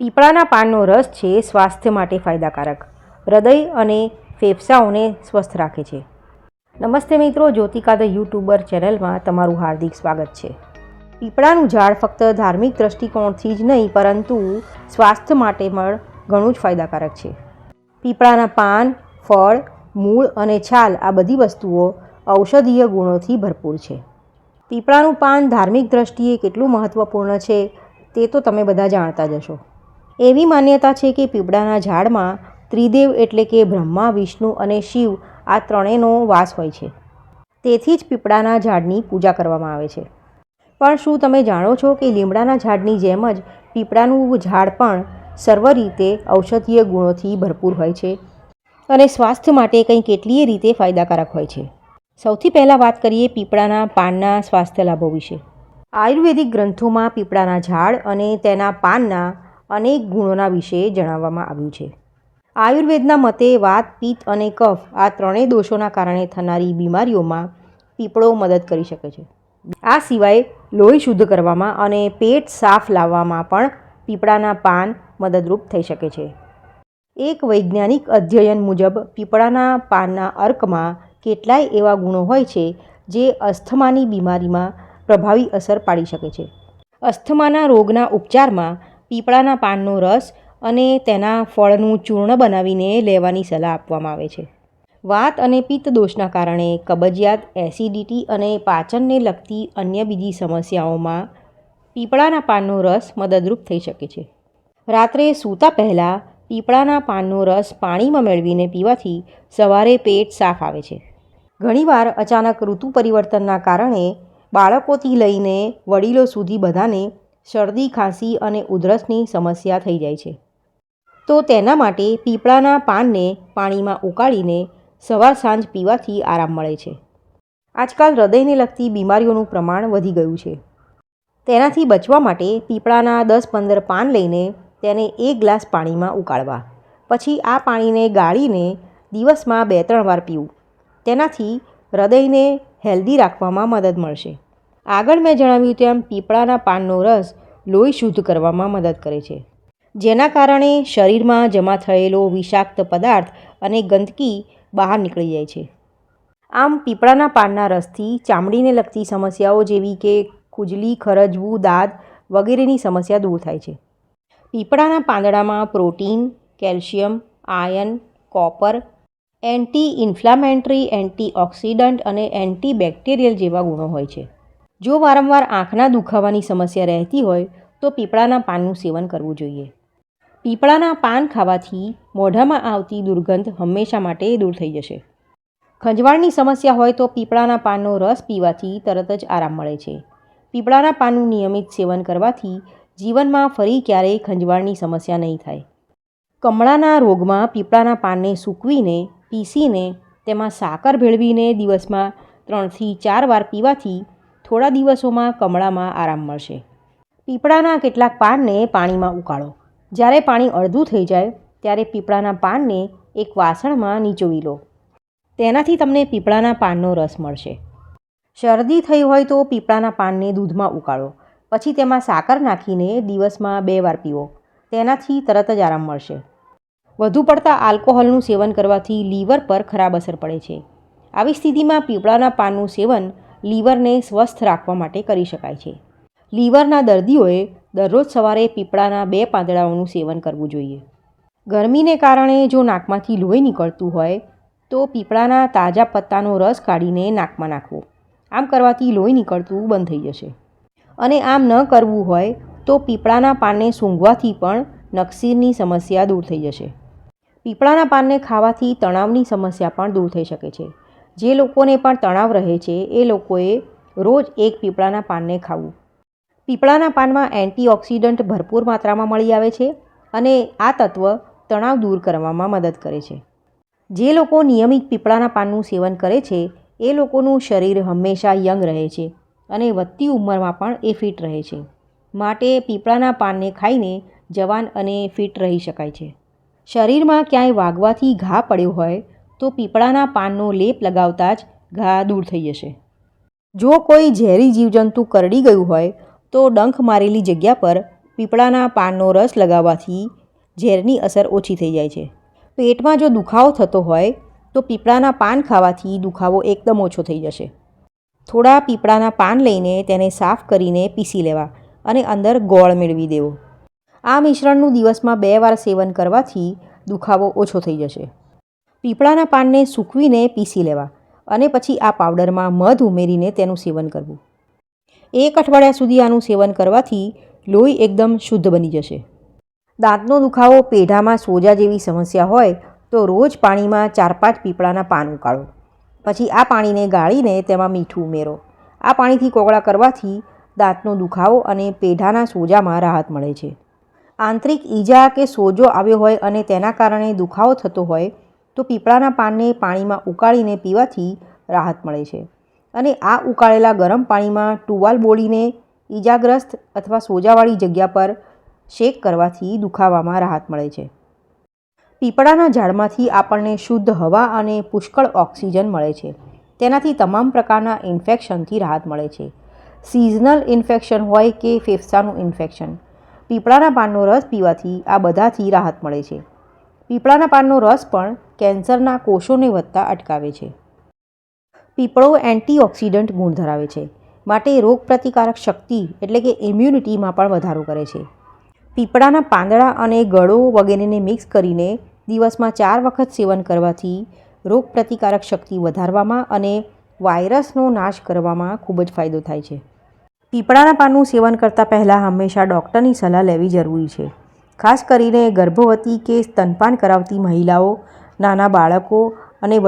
પીપળાના પાનનો રસ છે સ્વાસ્થ્ય માટે ફાયદાકારક. હૃદય અને ફેફસાઓને સ્વસ્થ રાખે છે. નમસ્તે મિત્રો, જ્યોતિકા ધ યુટ્યુબર ચેનલમાં તમારું હાર્દિક સ્વાગત છે. પીપળાનું ઝાડ ફક્ત ધાર્મિક દ્રષ્ટિકોણથી જ નહીં, પરંતુ સ્વાસ્થ્ય માટે પણ ઘણું જ ફાયદાકારક છે. પીપળાના પાન, ફળ, મૂળ અને છાલ આ બધી વસ્તુઓ ઔષધીય ગુણોથી ભરપૂર છે. પીપળાનું પાન ધાર્મિક દ્રષ્ટિએ કેટલું મહત્ત્વપૂર્ણ છે તે તો તમે બધા જાણતા જ હશો. એવી માન્યતા છે કે પીપળાના ઝાડમાં ત્રિદેવ એટલે કે બ્રહ્મા, વિષ્ણુ અને શિવ આ ત્રણેયનો વાસ હોય છે. તેથી જ પીપળાના ઝાડની પૂજા કરવામાં આવે છે. પણ શું તમે જાણો છો કે લીમડાના ઝાડની જેમ જ પીપળાનું ઝાડ પણ સર્વ રીતે ઔષધીય ગુણોથી ભરપૂર હોય છે અને સ્વાસ્થ્ય માટે કંઈ કેટલીય રીતે ફાયદાકારક હોય છે? સૌથી પહેલાં વાત કરીએ પીપળાના પાનના સ્વાસ્થ્ય લાભો વિશે. આયુર્વેદિક ગ્રંથોમાં પીપળાના ઝાડ અને તેના પાનના અનેક ગુણોના વિશે જણાવવામાં આવ્યું છે. આયુર્વેદના મતે વાત, પિત્ત અને કફ આ ત્રણેય દોષોના કારણે થનારી બીમારીઓમાં પીપળો મદદ કરી શકે છે. આ સિવાય લોહી શુદ્ધ કરવામાં અને પેટ સાફ લાવવામાં પણ પીપળાના પાન મદદરૂપ થઈ શકે છે. એક વૈજ્ઞાનિક અધ્યયન મુજબ પીપળાના પાનના અર્કમાં કેટલાય એવા ગુણો હોય છે જે અસ્થમાની બીમારીમાં પ્રભાવી અસર પાડી શકે છે. અસ્થમાના રોગના ઉપચારમાં પીપળાના પાનનો રસ અને તેના ફળનું ચૂર્ણ બનાવીને લેવાની સલાહ આપવામાં આવે છે. વાત અને પિત્ત દોષના કારણે કબજિયાત, એસિડિટી અને પાચનને લગતી અન્ય બીજી સમસ્યાઓમાં પીપળાના પાનનો રસ મદદરૂપ થઈ શકે છે. રાત્રે સૂતા પહેલાં પીપળાના પાનનો રસ પાણીમાં મેળવીને પીવાથી સવારે પેટ સાફ આવે છે. ઘણીવાર અચાનક ઋતુ પરિવર્તનના કારણે બાળકોથી લઈને વડીલો સુધી બધાને શરદી, ખાંસી અને ઉધરસની સમસ્યા થઈ જાય છે. તો તેના માટે પીપળાના પાનને પાણીમાં ઉકાળીને સવાર સાંજ પીવાથી આરામ મળે છે. આજકાલ હૃદયને લગતી બીમારીઓનું પ્રમાણ વધી ગયું છે. તેનાથી બચવા માટે પીપળાના દસ પંદર પાન લઈને તેને એક ગ્લાસ પાણીમાં ઉકાળવા. પછી આ પાણીને ગાળીને દિવસમાં બે ત્રણ વાર પીવું. તેનાથી હૃદયને હેલ્ધી રાખવામાં મદદ મળશે. આગળ મેં જણાવ્યું તેમ પીપળાના પાનનો રસ લોહી શુદ્ધ કરવામાં મદદ કરે છે. જેના કારણે શરીરમાં જમા થયેલો વિષાક્ત પદાર્થ અને ગંદકી બહાર નીકળી જાય છે. આમ પીપળાના પાનના રસથી ચામડીને લગતી સમસ્યાઓ જેવી કે ખુજલી, ખરજવું, દાદ વગેરેની સમસ્યા દૂર થાય છે. પીપળાના પાંદડામાં protein, calcium, iron, copper anti inflammatory antioxidant અને એન્ટીબેક્ટેરિયલ જેવા ગુણો હોય છે. જો વારંવાર આંખના દુખાવાની સમસ્યા રહેતી હોય, તો પીપળાના પાનનું સેવન કરવું જોઈએ. પીપળાના પાન ખાવાથી મોઢામાં આવતી દુર્ગંધ હંમેશા માટે દૂર થઈ જશે. ખંજવાળની સમસ્યા હોય તો પીપળાના પાનનો રસ પીવાથી તરત જ આરામ મળે છે. પીપળાના પાનનું નિયમિત સેવન કરવાથી જીવનમાં ફરી ક્યારેય ખંજવાળની સમસ્યા નહીં થાય. કમળાના રોગમાં પીપળાના પાનને સૂકવીને, પીસીને, તેમાં સાકર ભેળવીને દિવસમાં ત્રણથી ચાર વાર પીવાથી થોડા દિવસોમાં કમળામાં આરામ મળશે. પીપળાના કેટલાક પાનને પાણીમાં ઉકાળો. જ્યારે પાણી અડધું થઈ જાય, ત્યારે પીપળાના પાનને એક વાસણમાં નીચોવી લો. તેનાથી તમને પીપળાના પાનનો રસ મળશે. શરદી થઈ હોય તો પીપળાના પાનને દૂધમાં ઉકાળો. પછી તેમાં સાકર નાખીને દિવસમાં બે વાર પીવો. તેનાથી તરત જ આરામ મળશે. વધુ પડતા આલ્કોહોલનું સેવન કરવાથી લીવર પર ખરાબ અસર પડે છે. આવી સ્થિતિમાં પીપળાના પાનનું સેવન લીવરને સ્વસ્થ રાખવા માટે કરી શકાય છે. લીવરના દર્દીઓએ દરરોજ સવારે પીપળાના બે પાંદડાઓનું સેવન કરવું જોઈએ. ગરમીને કારણે જો નાકમાંથી લોહી નીકળતું હોય, તો પીપળાના તાજા પત્તાનો રસ કાઢીને નાકમાં નાખવો. આમ કરવાથી લોહી નીકળતું બંધ થઈ જશે. અને આમ ન કરવું હોય, તો પીપળાના પાનને સૂંઘવાથી પણ નકસીરની સમસ્યા દૂર થઈ જશે. પીપળાના પાનને ખાવાથી તણાવની સમસ્યા પણ દૂર થઈ શકે છે. જે લોકોને પણ તણાવ રહે છે, એ લોકોએ રોજ એક પીપળાના પાનને ખાવું. પીપળાના પાનમાં એન્ટીઓક્સિડન્ટ ભરપૂર માત્રામાં મળી આવે છે અને આ તત્વ તણાવ દૂર કરવામાં મદદ કરે છે. જે લોકો નિયમિત પીપળાના પાનનું સેવન કરે છે, એ લોકોનું શરીર હંમેશા યંગ રહે છે અને વધતી ઉંમરમાં પણ એ ફિટ રહે છે. માટે પીપળાના પાનને ખાઈને જવાન અને ફિટ રહી શકાય છે. શરીરમાં ક્યાંય વાગવાથી ઘા પડ્યો હોય તો પીપળાના પાનનો લેપ લગાવતા જ ઘા દૂર થઈ જશે. જો કોઈ ઝેરી જીવજંતુ કરડી ગયું હોય, તો ડંખ મારેલી જગ્યા પર પીપળાના પાનનો રસ લગાવવાથી ઝેરની અસર ઓછી થઈ જાય છે. પેટમાં જો દુખાવો થતો હોય, તો પીપળાના પાન ખાવાથી દુખાવો એકદમ ઓછો થઈ જશે. થોડા પીપળાના પાન લઈને તેને સાફ કરીને પીસી લેવા અને અંદર ગોળ મેળવી દેવો. આ મિશ્રણનું દિવસમાં બે વાર સેવન કરવાથી દુખાવો ઓછો થઈ જશે. પીપળાના પાનને સૂકવીને પીસી લેવા અને પછી આ પાવડરમાં મધ ઉમેરીને તેનું સેવન કરવું. એક અઠવાડિયા સુધી આનું સેવન કરવાથી લોહી એકદમ શુદ્ધ બની જશે. દાંતનો દુખાવો પેઢામાં સોજા જેવી સમસ્યા હોય તો રોજ પાણીમાં ચાર પાંચ પીપળાના પાન ઉકાળો. પછી આ પાણીને ગાળીને તેમાં મીઠું ઉમેરો. આ પાણીથી કોગળા કરવાથી દાંતનો દુખાવો અને પેઢાના સોજામાં રાહત મળે છે. આંતરિક ઈજા કે સોજો આવ્યો હોય અને તેના કારણે દુખાવો થતો હોય તો પીપળાના પાનને પાણીમાં ઉકાળીને પીવાથી રાહત મળે છે. અને આ ઉકાળેલા ગરમ પાણીમાં ટુવાલ બોળીને ઈજાગ્રસ્ત અથવા સોજાવાળી જગ્યા પર શેક કરવાથી દુખાવામાં રાહત મળે છે. પીપળાના ઝાડમાંથી આપણને શુદ્ધ હવા અને પુષ્કળ ઓક્સિજન મળે છે. તેનાથી તમામ પ્રકારના ઇન્ફેક્શનથી રાહત મળે છે. સિઝનલ ઇન્ફેક્શન હોય કે ફેફસાનું ઇન્ફેક્શન. પીપળાના પાનનો રસ પીવાથી આ બધાથી રાહત મળે છે. પીપળાના પાનનો રસ પણ કેન્સરના કોષોને વધતા અટકાવે છે. પીપળો એન્ટીઓક્સિડન્ટ ગુણ ધરાવે છે, માટે રોગપ્રતિકારક શક્તિ એટલે કે ઇમ્યુનિટીમાં પણ વધારો કરે છે. પીપળાના પાંદડા અને ગળો વગેરેને મિક્સ કરીને દિવસમાં ચાર વખત સેવન કરવાથી રોગપ્રતિકારક શક્તિ વધારવામાં અને વાયરસનો નાશ કરવામાં ખૂબ જ ફાયદો થાય છે. પીપળાના પાનનું સેવન કરતાં પહેલાં હંમેશા ડૉક્ટરની સલાહ લેવી જરૂરી છે. ખાસ કરીને ગર્ભવતી કે સ્તનપાન કરાવતી મહિલાઓ નાના બાળકો અને